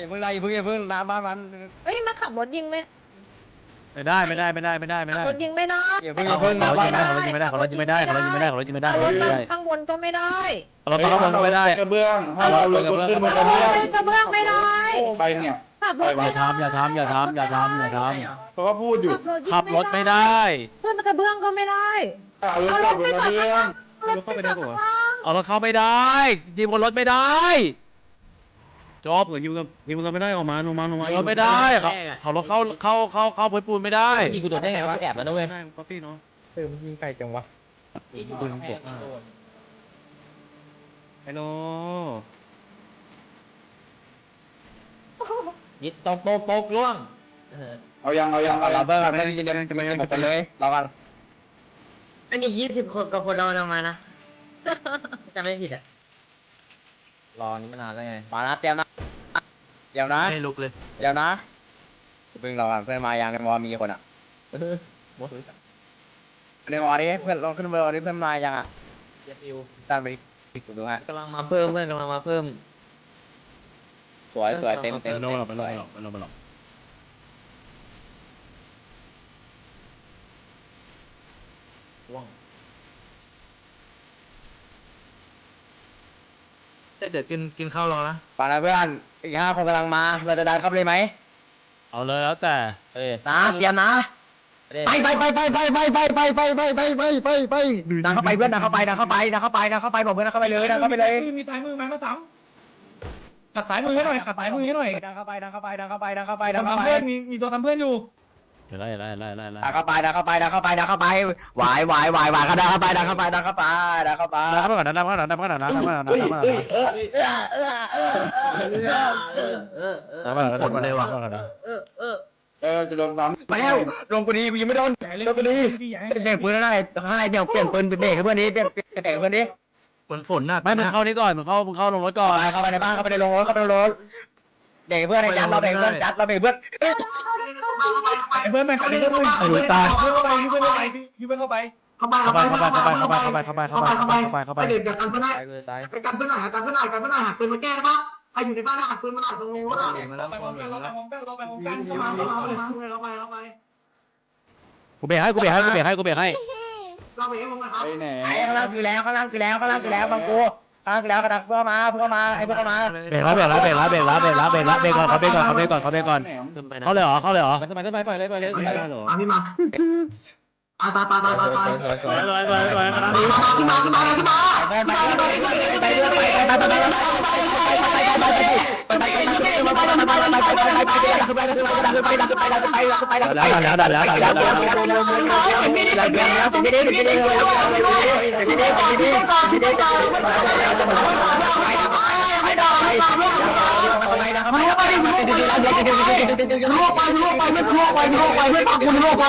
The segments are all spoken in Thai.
อย่าเพิ่งไล่อย่าเพิ่งอย่าเพิ่งน้ำบ้านมันเอ้ยมาขับรถยิงไหมไม่ได้ไม่ได้ไม่ได้ไม่ได้ไม่ขับได้รถยิงไม่ได้อย่าเพิ่งอเขาย่าเพิ่งเขาน้ำบ้านยิงไม่ได้เขายิงไม่ได้เขายิงไม่ได้เขายิงไม่ได้เขายิงไม่ได้เขายิงไม่ได้รถมันข้างบนก็ไม่ได้เราต้องเขาไม่ได้กระเบื้องถ้าเราลงบนขึ้นบนกระเบื้องเฮ้ยกระเบื้องไม่ได้ไปเนี่ยขับรถอไม่ย่าได้ทำอย่าทำอย่าทำอย่าทำอย่าทเขาก็พูดอยู่ำขับรถไม่ได้ขึ้นกระเบื้องก็ไม่ได้เอารถจอดบนกระเบื้องรถเข้าไปได้ปะวะเอารถเข้าไม่ได้ยิงบนรถไม่ได้ จบเหมือนอยู่กับยิงมันไม่ได้ออกมาลงมาลงมารถไม่ได้เขาเขารถเข้าเข้าเข้าเข้าพื้นปูนไม่ได้ยิงกูโดนได้ไงวะแอบแล้วนะเว้ยได้กาแฟเนาะเออมันยิงไกลจังวะปืนปกฮัลโหลยิงตกตกตกล่วงเออเอายังเอายังเอายัเรางเบิกกันไม่ได้จะจะไม่หมดไปเลยเรากันอันนี้ยี่สิบคนกับคนเราลงมานะจำไม่ผิดอะ รอนี่มานานแล้วไง มานะเตรียมนะ เดี๋ยวนะไม่ลุกเลย เดี๋ยวนะเพิ่งเรากันเพื่อนมายังในวอมีคนอะเออหมดเลยในวอนี้เพื่อนลองขึ้นเบอร์นี้เพื่อนมายังอะเจ็ดฟิวด้านไปดูดูฮะกำลังมาเพิ่มเพื่อนกำลังมาเพิ่ม สวยสวยเต็มเต็มไม่ลงหรอกไม่ลงหรอกไม่ลงหรอก เดี๋ยวกินกินข้าวรอนะฟังนะเพื่อนอีกห้าคนกำลังมาเราจะดันเข้าไปเลยไหมเอาเลยแล้วแต่เอ้ยนะเตรียมนะไปไปไปไปไปไปไปไปไปไปไปไปไปไปดังเข้าไปเพื่อนดังเข้าไปดังเข้าไปดังเข้าไปดังเข้าไปบอกเพื่อนดังเข้าไปเลยดังเข้าไปเลยมีสายมือมาก็สามขัดสายมือให้หน่อยขัดสายมือให้หน่อยดังเข้าไปดังเข้าไปดังเข้าไปดังเข้าไปดังทำเข้าไปเพื่อนมีมีตัวทำเพื่อนอยู่ เดี๋ยวไล่ไล่ไล่ไล่ไล่ดังเข้าไปดังเข้าไปดังเข้าไปดังเข้าไปหวายหวายหวายหวายดังเข้าไปดังเข้าไปดังเข้าไปดังเข้าไปดันเข้าไปก่อนดันเข้าไปก่อนดันเข้าไปก่อนดันเข้าไปก่อนดันเข้าไปก่อนดันเข้าไปก่อนเออเออเออดันเข้าไปก่อนฝนเลยว่ะดันเข้าไปก่อนเออเออเออจะโดนซ้มาแล้วลงกูดีกูยังไม่โดนใหญ่เลยลงกูดีพี่ใหญ่เปลี่ยนปืนได้ข้างในเปลี่ยนเปลี่ยนปืนเบรกให้เพื่อนนี้เปลี่ยนเปลี่ยนเบรกให้เพื่อนนี้ฝนฝนน่ะไม่มึงเข้านี่ก่อนมึงเข้ามึงเข้าลงรถก่อนเข้าไปในบ้านเข้าไปในโรงรถเข้าไปในโรงรถเบรกเพื่อนให้จัดเราเบรกเพื่อนจัดเราเบรกเพื่อนเพื่อนไปเข้าไปเพื่อนเข้าไปเพื่อนเข้าไปเพื่อนเข้าไปพี่เพื่อนเข้าไปเข้าไปเข้าไปเข้าไปเข้าไปเข้าไปเข้าไปเข้าไปเข้าไปเข้าไปเข้าไปเดี๋ยวกันเพื่อนหน่อยตายกูจะตายไปกันเพื่อนหน่อยกันเพื่อนหน่อยกันเพื่อนหน่อยหักปืนมาแก้ได้ปะใครอยู่ในบ้านหักปืนมาหน่อยตรงนี้ว่ามาแล้วไปพร้อมกันเราไปพร้อมกันเราไปพร้อมกันเข้ามาเข้ามาเข้ามาเข้ามาเข้ามากูเบรกให้กูเบรกให้กูเบรกให้กูเบรกให้เข้าไปเองมึงนะคำรับไปไหนข้างล่างคือแล้วข้างล่างคือแล้วข้างล่างคือแล้วบางกู ข้างล่างคือแล้วกระดักเพื่อมาเพื่อมาไอ้เพื่อมาเบรกแล้วเบรกแล้วเบรกแล้วเบรกแล้วเบรกแล้วเบรกแล้วเบรกก่อนเขาเบรกก่อนเขาเบรกก่อนเขาเบรกก่อนขึ้นไปนะเข้าเลยเหรอเข้าเลยเหรอ ไปขึ้นไปขึ้นไปปล่อยเลยปล่อยเลยได้เหรอมาพี่มา ตายตายตายตายตายตายสวยสวยลอยลอยลอยลอยขึ้นมาขึ้นมาขึ้นมาไปไป ไปไปไปไปไปไปไปแล้วแล้วแล้วแล้วแล้วล่วงไปล่วงไปไม่ล่วงไปล่วงไปไม่ปักคุณล่วงไป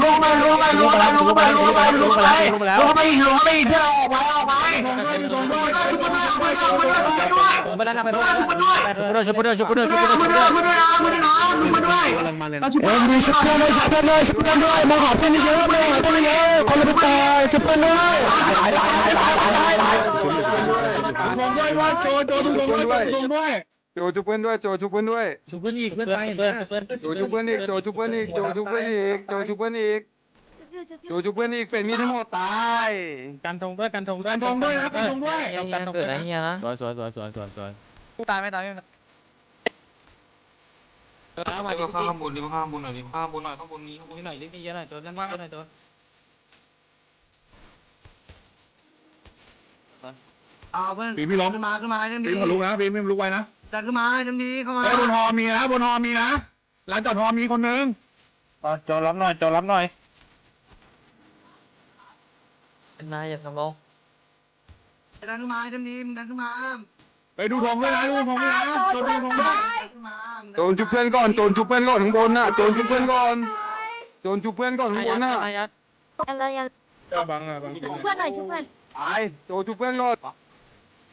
ล่วงไปล่วงไปล่วงไปล่วงไปล่วงไปล่วงไปล่วงไปอีกลวงไปอีกเพื่อออกไปออกไปชุบด้วยชุบด้วยชุบด้วยชุบด้วยชุบด้วยไม่ได้นะไปชุบด้วยชุบเพื่อนชุบเพื่อนชุบเพื่อนชุบชุเพื่อนบชุบด้วยเพื่อนชุบด้วยชุบด้วยชุบด้วยกำลังมาเลยชุบด้วยชุบด้วยชุบด้วยชุบด้วยมองหาเพื่อนเยอะมองหาเพื่อนเยอะคนละตาชุบเพื่อนด้วยผมด้วยว่าโจโจทุกคนด้วยทุกคนด้วย โจชุบเพื่อนด้วยโจชุบเพื่อนด้วยชุบเพื่อนอีกเพื่อนไปเพื่อนเพื่อนโจชุบเพื่อนอีกโจชุบเพื่อนอีกโจชุบเพื่อนอีกโจชุบเพื่อนอีกโจชุบเพื่อนอีกเป็นมีทั้งหมดตายการทงด้วยการทงด้วยการทองด้วยนะการทองด้วยเฮียเกิดอะไรเฮียนะสวยสวยสวยสวยสวยสวยตายไม่ตายไม่ข้ามข้ามบุญดิข้ามบุญหน่อยดิข้ามบุญหน่อยข้ามบุญนี้ข้ามบุญหน่อยดิมีเยอะหน่อยตัวนั่นมากหน่อยตัวเอาเพื่อนปีพี่ล้มขึ้นมาขึ้นมาเต็มปีที่มาลุกนะปีไม่ลุกไว้นะ ดันขึ้นมาเต็มที่เข้ามาไอ้บนฮอมีนะบนฮอมีนะหลังจอดฮอมีคนนึงโจรับหน่อยโจรับหน่อยนายอย่าทำลงดันขึ้นมาเต็มที่ดันขึ้นมาไปดูธงด้วยนะดูธงด้วยนะโจดูธงด้วยขึ้นมาโจนชุบเพื่อนก่อนโจนชุบเพื่อนก่อนข้างบนน่ะโจนชุบเพื่อนก่อนโจนชุบเพื่อนก่อนข้างบนน่ะนายยัดอะไรยังบังอะบังชุบเพื่อนหน่อยชุบเพื่อนตายโจชุบเพื่อนก่อน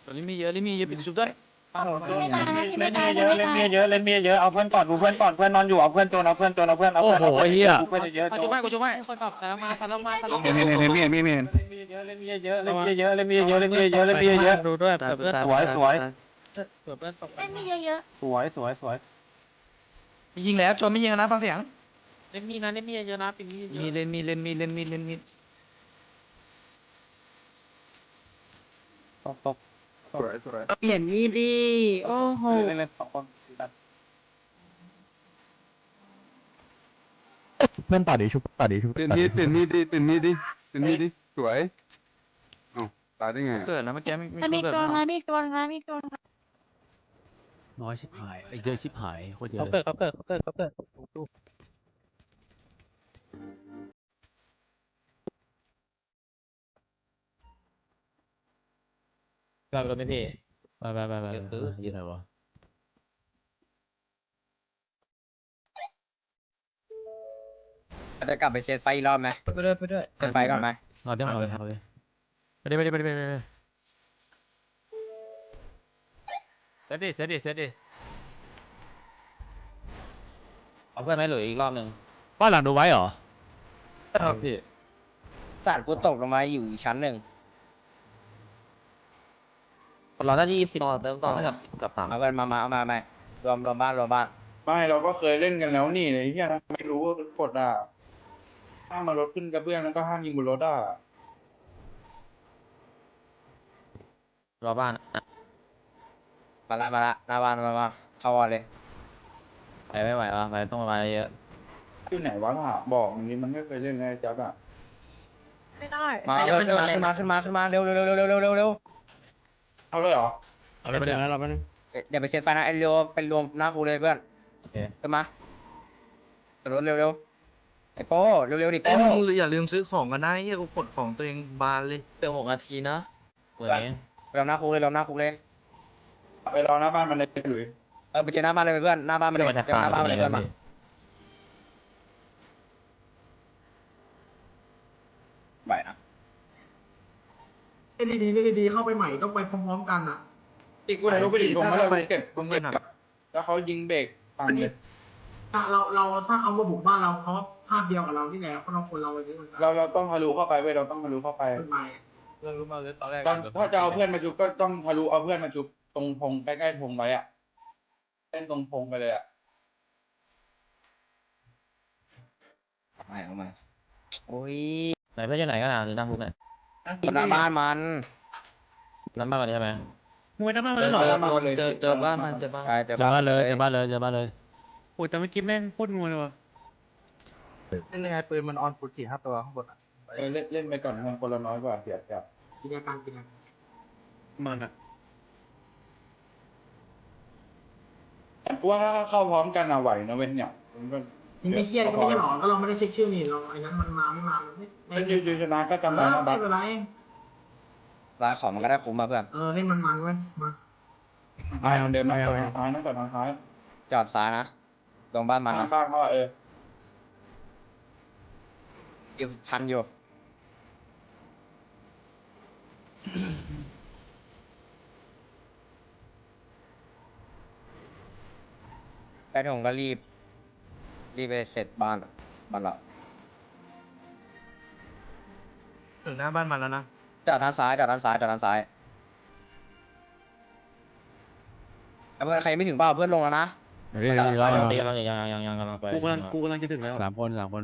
ตัวนี้มีเยอะนี่มีเยอะปิดชุบด้วย ไม่ตายนะพี่ไม่ตายเยนะอะไม่เล่นตายเมียเยอะเล่นเมียเยอะเอาเพื่อนก่อนดูเพื่อนก่อนเพื่อนนอนอยู่เอาเพื่อนโจนเอาเพื่อนโจนเอาเพื่อนเอาโอ้เพื่อนโหไอ้เหี้ย เพื่อนเยอะกูโจช่วยให้กูช่วยให้คนกลับแล้วมาพันลงมาพันลงเห็นเห็นเห็นเห็นเห็นเห็นเล่นเมียเยอะเล่นเมียเยอะเล่นเมียเยอะเล่นเมียเยอะเล่นเมียเยอะเล่นเมียเยอะดูด้วยสวยสวยเล่นมีเยอะสวยสวยสวยไม่ยิงแล้วจนไม่ยิงนะฟังเสียงเล่นมีนะเล่นมีเยอะนะปีนี้เยมีอะเล่นมีเล่นมีเล่นมีเล่นมีตกตก สวยสวยเปลี่ยนมีดดิโอ้โหเล่นเล่นสองคนเพื่อนต่อดิชุบต่อดิชุบเปลี่ยนมีดเปลี่ยนมีดดิเปลี่ยนมีดดิเปลี่ยนมีดดิสวยเอ้าตายได้ไงอะเกิดนะเมื่อกี้ๆมันมีตัวนะมีตัวนะมีตัวนะน้อยชิบหายไอ้เยอะชิบหายโคตรเยอะเขาเลเกิยดเขาเกิดเขาเกิดเขาเกิด ไปรถไม่พี่ไปไปไปไปเออยืนไหนวะจะกลับไปเซตไฟอีกรอบไหมไปด้วยไปด้วยเซตไฟก่อนไหมเอาเดี๋ยวเอาเลยเอาเลยไปดิไปดิไปดิไปดิไปดิเซตดิเซตดิเซตดิเอาเพื่อนไหมหรืออีกรอบหนึ่งบ้านหลังดูไว้เหรอครับพี่สาดกูตกลงมาอยู่อีกชั้นหนึ่ง เราน่าจะยี่สิบต่อเติมต่อให้กับกับสามเอากันมามาเอามาไหมรวมรวมบ้านรวมบ้านไม่เราก็เคยเล่นกันแล้วนี่เลยที่ไม่รู้ว่ากดอะห้ามมารถขึ้นกระเบื้องแล้วก็ห้ามยิงบนรถอะรอบ้านมาละมาละหน้าบ้านมามาเข้าวอลเลยไปไม่ไหววะไปต้องมาเยอะที่ไหนวะล่ะบอกอย่างนี้มันไม่เคยเล่นเลยจับอะไม่ได้มาเร็วขึ้นมาขึ้นมาขึ้นมาขึ้นมาเร็วเร็วเร็วเร็วเร็วเร็ว เร็วเอาเลยเหรอ เอาไปเดี๋ยวนะเราไปนึงเดี๋ยวไปเซตไฟนะไอ้เร็วไปรวมหน้ากูเลยเพื่อนโอเคขึ้นมาขึ้นรถเร็วเร็วไอ้โป้เร็วเร็วดิเอ้โป้ยมึงอย่าลืมซื้อของกันนะเฮียกูกดของตัวเองบานเลยเติมหกนาทีนะเหมือนเองรวมหน้าคุกเลยรวมหน้าคุกเลยไปรอหน้าบ้านมันเลยหลุยเออไปเจอหน้าบ้านเลยเพื่อนหน้าบ้านมันเลยมันจะเจอหน้าบ้านมันเลยเพื่อนมา ไหวนะ เล่นดีๆเล่นดีๆเข้าไปใหม่ต้องไปพร้อมๆกันอะอีกกูถ่ายรูปไปดิผมมาเลยเก็บผมเก็บแล้วเขายิงเบรกปังเลยถ้าเราเราถ้าเขามาบุกบ้านเราเขาภาพเดียวกับเราที่แล้วเพราะเราคนเราเลยนี่มันเราเราต้องทะลุเข้าไปเว้ยเราต้องทะลุเข้าไปคนใหม่เรารู้มาเลยตอนแรกตอนถ้าจะเอาเพื่อนมาชุบก็ต้องทะลุเอาเพื่อนมาชุบตรงพงใกล้ๆพงไว้อะเล่นตรงพงไปเลยอะไม่เอามาโอ้ยไหนเพื่อนอยู่ไหนกันอะหรือนั่งคุกไหน หน้าบ้านมันนั่งบ้านก่อนใช่ไหมมวยน้ำมันเจเลยอเหรอหน้าบ้านเลยเจอเจอบ้านมันเจอบ้านใช่เจอเจอบ้านเลยเจอบ้านเลยเจอบ้านเลยโอ้ยแต่เมื่อกี้แม่งโคตรงวยเลยว่ะเล่นยังไงปืนมันออนฟุตสี่ห้าตัวข้างบนอะเออเล่นเล่นไปก่อนมันคนละน้อยกว่าเสียเสียกินการกินการมันอะกูว่าถ้าเข้าพร้อมกันอะไหวนะเว้นเนี่ยมันก็ นี่ไม่เครียดก็ไม่ใช่หรอก็เราไม่ได้เช็คชื่อนี่เราไอ้นั้นมันมาไม่มามันไม่ไม่เป็นยูยูชนะก็จำได้นะบัไม่กเป็นไรร้านของมันก็ได้คุ้มมาเพื่อน เออเล่นมันมันๆเว้ยมาไอ้เดินมาต่อทางซ้ายนะต่อทางซ้ายจอดซ้ายนะตรงบ้านมันทานะงบ้านเขาอะเอออยู่ทันอยู่แป๊บนึงผมก็รีบ รีบไปเสร็จบ้านบ้านเราถึงหน้าบ้านมันแล้วนะจอดทางซ้ายจอดทางซ้ายจอดทางซ้ายแล้วเพื่อนใครไม่ถึงเปล่าเพื่อนลงแล้วนะ เดี๋ยวเดี๋ยวเดี๋ยวยังยังยังยังยังกำลังไปกูกำลังกูกำลังจะถึงแล้ว สามคนสามคน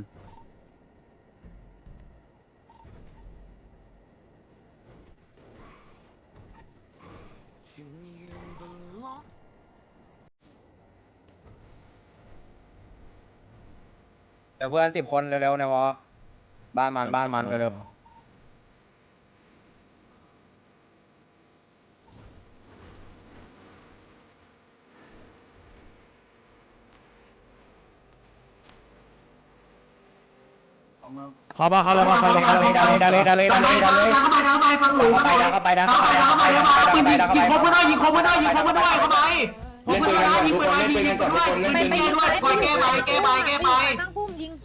เดี๋ยวเพื่อนสิบคนเร็วๆนะวะบ้านมันบ้านมันเร็วๆเข้าบ้านเข้าบ้านเข้าบ้านเข้าบ้านดันเลยดันเลยดันเลยดันเลยดันเลยเข้าไปเข้าไปฟังหนูเข้าไปดันเข้าไปดันเข้าไปดันเข้าไปดันเข้าไปดันเข้าไปดันเข้าไปยิงคมมาด้วยยิงคมมาด้วยยิงคมมาด้วยเข้าไปคมมาด้วยยิงไปไปยิงไปด้วยยิงไปด้วยคอยแก้ไปแก้ไปแก้ไปตั้งพุ่มยิง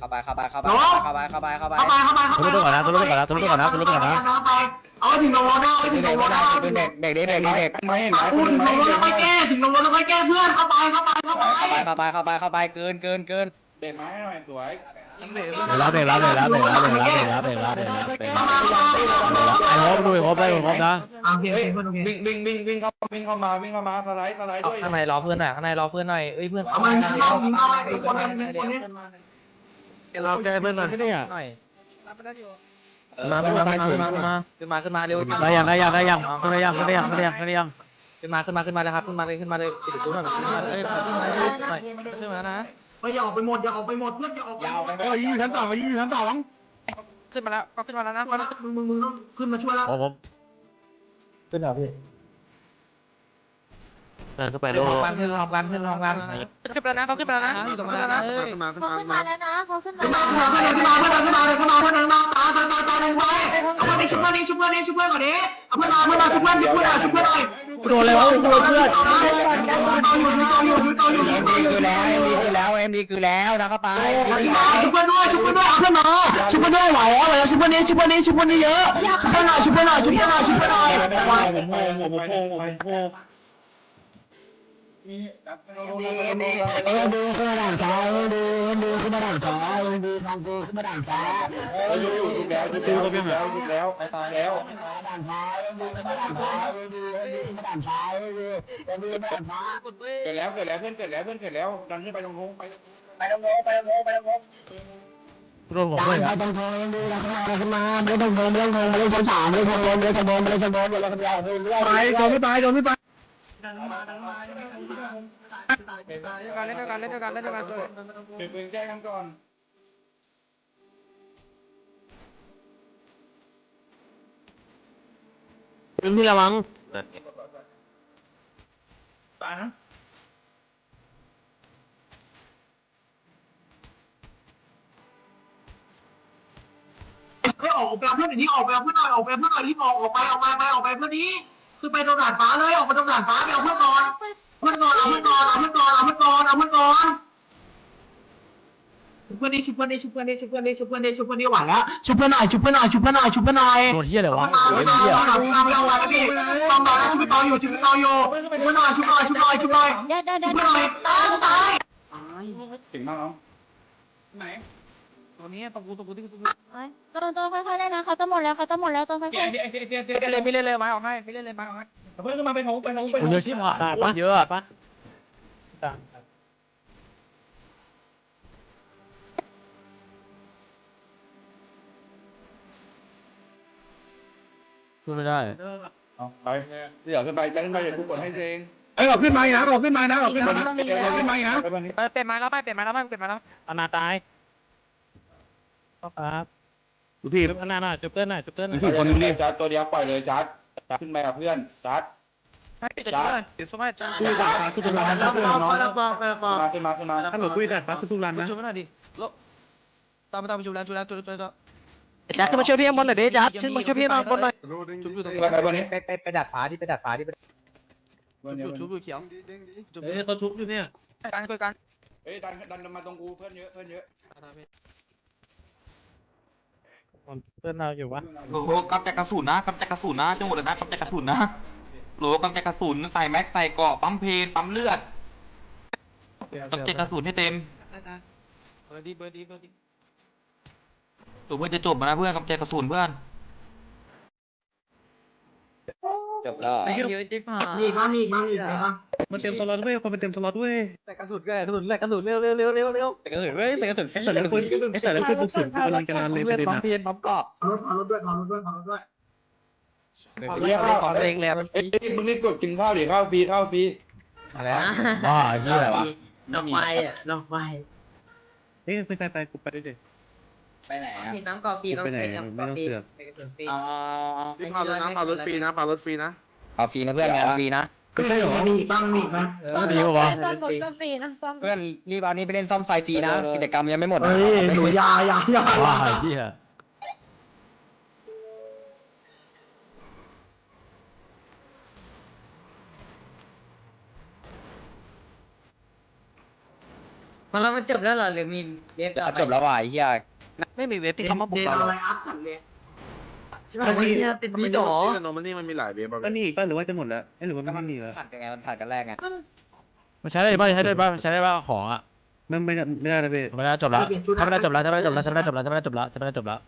เข้าไปเข้าไปเข้าไปน้องเข้าไปเข้าไปเข้าไปเข้าไปเข้าไปเข้าไปทุบไปก่อนนะทุบไปก่อนนะทุบไปก่อนนะทุบไปก่อนนะเข้าไปเอาถึงโนวนะเอาถึงเบโนรกวนะเบรกเบรกเบรกเบรกเบรกเบรกไม่เห็นไหมพูดถึงโนวแล้วค่อยแก้ถึงโนวแล้วค่อยแก้เพื่อนเข้าไปเข้าไปเข้าไปเข้าไปเข้าไปเข้าไปเข้าไปเกินเกินเกินเบรกไม้หน่อยสวยเบรกแล้วเบรกแล้วเบรกแล้วเบรกแล้วเบรกแล้วเบรกแล้วเบรกแล้วเบรกแล้วเบรกแล้วไอ้โฮปดูไอ้โฮปได้ไอ้โฮปนะเฮ้ยวิ่งวิ่งวิ่งวิ่งเข้าวิ่งเข้ามาวิ่งเข้ามาสไลด์สไลด์ด้วยข้างในรอเพื่อนหน่อยข้างในรอเพื่อนหน่อยเอ้ยเพื่อนเอามายิงเอายิงเอาไอ้ เราแก้เพื่อนหน่อยเนี่ยหน่อยมามามามามาขึ้นมาขึ้นมาเร็วได้ยังได้ยังได้ยังได้ยังได้ยังได้ยังได้ยังขึ้นมาขึ้นมาขึ้นมาเลยครับขึ้นมาเลยขึ้นมาเลยปิดประตูหน่อยขึ้นมาเอ้ยขึ้นมาขึ้นมาหน่อยขึ้นมานะไม่อย่าออกไปหมดอย่าออกไปหมดเพื่อนอย่าออกไปหมดเออยิงอยู่ชั้นสองยิงอยู่ชั้นสองขึ้นมาแล้วก็ขึ้นมาแล้วนะมึงมึงมึงต้องขึ้นมาช่วยแล้วผมผมขึ้นมาพี่ เดินขึ้นไปไปโลลงกันขึ้นลงกันขึ้นลงกันขึ้นไปแล้วนะเขาขึ้นไปแล้วนะอยู่ตรงนั้นนะเอ้ยเขาขึ้นมาแล้วนะเขาขึ้นมาขึ้นมาขึ้นมาขึ้นมาขึ้นมาขึ้นมาขึ้นมาขึ้นมาขึ้นมาตาตาตาตาหนึ่งไปเอาเพื่อนนี่ชุบเพื่อนนี่ชุบเพื่อนนี่ชุบเพื่อนก่อนดิเอาเพื่อนมาเพื่อนมาชุบเพื่อนชุบเพื่อนชุบเพื่อนหน่อยโดนอะไรวะโดนเพื่อนเอาอยู่เอาอยู่เอาอยู่เอ็มดีคือแล้วเอ็มดีคือแล้วเอ็มดีคือแล้วนะเข้าไปชุบเพื่อนด้วยชุบเพื่อนด้วยเอาเพื่อนมาชุบเพื่อนด้วยไหวแล้วไหวแล้วชุบเพื่อนนี้ชุบเพื่อนนี้ชุบเพื่อนนี้เยอะชุบเพื่อนหน่อยชุบเพื่อนหน่อยชุบเพื่อนหน่อยชุบเพื่อนหน่อยผมโง่ผมโง่ผม โง่เออดูขึ้นมาด่านซ้ายดูดูขึ้นมาด่านซ้ายดูทางกูขึ้นมาด่านซ้ายเฮ้ยยุบอยู่ยุบแล้วยุบแล้วยุบแล้วยุบแล้วแล้วด่านซ้ายดูขึ้นมาด่านซ้ายดูขึ้นมาด่านซ้ายดูดูขึ้นมาด่านซ้ายเกิดแล้วเกิดแล้วเพื่อนเกิดแล้วเพื่อนเกิดแล้วดันขึ้นไปตรงนู้นไปไปตรงโน้ไปตรงโน้ไปตรงโน้โดนผมด่าด้วยนไปอะตรงโพงดูแล้วขึ้นมาขึ้นมาไม่ต้องโพงไม่ต้องโพงไม่ต้องชั้นสามไม่ต้องโพงไม่ต้องโพงไม่ต้องโพงไม่ต้องโพงไม่ต้องโพงไม่ต้องโพงไปโดนไม่ไปโดนไม่ไปการเล่นด้วย กันเล่นด้วยกันเล่นด้วยกันช่วยเก็บปืนแก้กันก่อนพื้นที่ระวังตายนะไม่ออกไปเพื่อนอย่างนี้ออกไปเพื่อนหน่อยออกไปเอาเพื่อนหน่อยรีบออกออกไปออกไปไปออกไปเพื่อนนี้ คือไปตรงด่านฟ้าเลยออกไปตรงด่านฟ้าไปเอาเพื่อนก่อนเพื่อนก่อนเอาเพื่อนก่อนเอาเพื่อนก่อนเอาเพื่อนก่อนเอาเพื่อนก่อนชุบเพื่อนนี่ชุบเพื่อนนี่ชุบเพื่อนนี่ชุบเพื่อนนี่ชุบเพื่อนนี่ชุบเพื่อนนี่หวานแล้วชุบเพื่อนหน่อยชุบเพื่อนหน่อยชุบเพื่อนหน่อยชุบเพื่อนหน่อยโดนเฮียอะไรวะมาโดไม่นเอาเฮียไม่เอาไม่เอาไม่เอาแล้วพี่ต้องมาแล้วชุบไปต่ออยู่ชุบไปต่ออยู่ชุบเพื่อนหน่อยชุบหน่อยชุบหน่อยชุบหน่อยเดี๋ยวเดี๋ยวชุเดี๋บยวเพื่อนหน่อยตายตายถึงมากเนาะไหน ตัวนี้ตรงกูตรงกูที่กูตัวตัวค่อยๆเล่นนะเขาจะหมดแล้วเขาจะหมดแล้วตัวค่อยไอ้ไอ้ไอ้ไอ้ไอ้ไม่เล่นไม่เล่นเลยไม้ออกให้ไม่เล่นเลยไม้ออกให้เพื่อนขึ้นมาไปโถไปโถไปคนเยอะชิบหายเยอะปะขึ้นไม่ได้ไปเดี๋ยวขึ้นไปจะขึ้นไปเดี๋ยวกูกดให้เองเอ้ยออกขึ้นมาอีกนะออกขึ้นมานะออกขึ้นมานะออกขึ้นมาอีกนะไปวันนี้เปลี่ยนไม้แล้วไม่เปลี่ยนไม้แล้วไม่เปลี่ยนไม้แล้วอนาตายครับดูพี่อนาหน่อยจุบเพื่อนหน่อยจุบเพื่อนหน่อยคนนึงรีบจัดตัวเดียวปล่อยเลยจัดจัดขึ้นไปกับเพื่อนจัด ให้ปิดจะช่วยปิดช่วยจ้าคุยกับคือทุกร้านนะมาขึ้นมาขึ้นมาถ้าหนูคุยกับฟ้าคือทุกร้านนะช่วยหน่อยดิแล้วตามไปตามไปช่วยแล้วช่วยแล้วช่วยแล้วช่วยแล้วจัดขึ้นมาช่วยพี่ข้างบนหน่อยดิจัดขึ้นมาช่วยพี่ข้างบนหน่อยชุบอยู่ตรงนี้ไปวันนี้ไปไปไปดัดฟ้าที่ไปดัดฟ้าที่วันนี้ชุบอยู่เขียวเฮ้ยเขาชุบอยู่เนี่ยการคุยกันเอ้ยดันดันมาตรงกูเพื่อนเยอะเพื่อนเยอะ เพื่อนเราอยู่วะโอ้โหกำจัดกระสุนนะกำจัดกระสุนนะจังหวะเลยนะกำจัดกระสุนนะโหลกำจัดกระสุนใส่แม็กใส่เกราะปั๊มเพลปั๊มเลือดกำจัดกระสุนให้เต็มเบอร์ดีเบอร์ดีเบอร์ดีตัวเพื่อนจะจบมานะเพื่อนกำจัดกระสุนเพื่อน จบแล้วเยอะจิ๊บหามีบ้างมีบ้างมีบ้างมันเต็มสล็อตเว้ยคนมันเต็มสล็อตเว้ยแต่กระสุนก็กระสุนแหละกระสุนเร็วเร็วเร็วเร็วเร็วแต่กระสุนเว้ยแต่กระสุนแต่ละคนไอ้แต่ละคนกระสุนกำลังจะนานเลยปเลือระดเด็นปั๊มอะเพียนปั๊มเกาะรถรถด้วยรถด้วยรถด้วยเรียกว่าของเองแหละเอ้ยมึงรีบกดกินข้าวดิข้าวฟรีข้าวฟรีอะไรบ้าเฮียอะไรวะดอกไฟอะดอกไฟเฮ้ยไปไปไปกูไปด้วยดิ ไปไหนอะมีน้ำกาแฟต้องไปไหนใส่ไม่ต้องเสือกใส่กระสุนฟรีเอาพี่พาน้ำพารถฟรีนะพารถฟรีนะเอาฟรีนะเพื่อนงานฟรีนะไม่ใช่หรอมีบ้างมีบ้างดีปะวะซ่อมรถก็ฟรีนะซ่อมเพื่อนรีบเอานี้ไปเล่นซ่อมไฟฟรีนะกิจกรรมยังไม่หมดนะเฮ้ยหนูยายายาบ้าเฮียมันแล้วมันจบแล้วเหรอหรือมีเว็บจบแล้วว่ะไอ้เฮีย ไม่มีเว็บที่เขามาบุกเดนเราอะไรอัพกันเลยใช่ไหมเนี่ยติดมีดอก็นี่อีกป่ะหรือว่าจะหมดแล้วเอ้ยหรือว่าไม่มีแล้วผัดกันไงมันผัดกันแรกไงมันใช้ได้ป่ะใช้ได้ป่ะใช้ได้ป่ะของอะไม่ไม่ไม่ได้นะพี่ไม่ได้จบแล้วถ้าไม่ได้จบแล้วถ้าไม่ได้จบแล้วถ้าไม่ได้จบแล้วถ้าไม่ได้จบแล้วถ้าไม่ได้จบแล้ว